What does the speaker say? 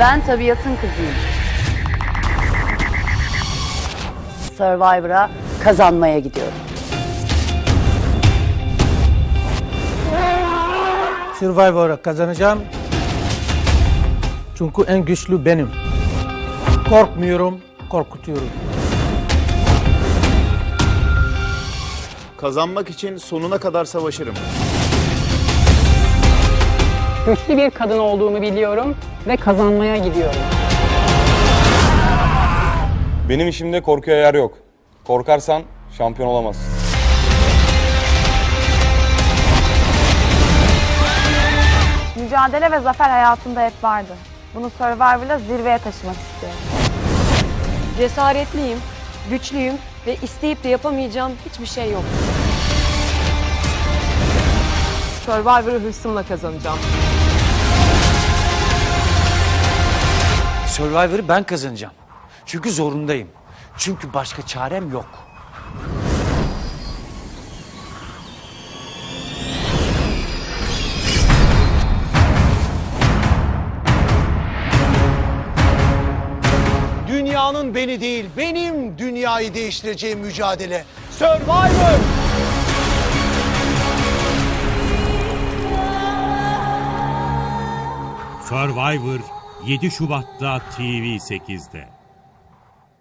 Ben tabiatın kızıyım. Survivor'a kazanmaya gidiyorum. Survivor'a kazanacağım. Çünkü en güçlü benim. Korkmuyorum, korkutuyorum. Kazanmak için sonuna kadar savaşırım. Güçlü bir kadın olduğumu biliyorum ve kazanmaya gidiyorum. Benim işimde korkuya yer yok. Korkarsan şampiyon olamazsın. Mücadele ve zafer hayatımda hep vardı. Bunu Survivor'la zirveye taşımak istiyorum. Cesaretliyim, güçlüyüm ve isteyip de yapamayacağım hiçbir şey yok. Survivor'ı hırsımla kazanacağım. Survivor'ı ben kazanacağım. Çünkü zorundayım. Çünkü başka çarem yok. Dünyanın beni değil, benim dünyayı değiştireceğim mücadele. Survivor! Survivor 7 Şubat'ta TV8'de.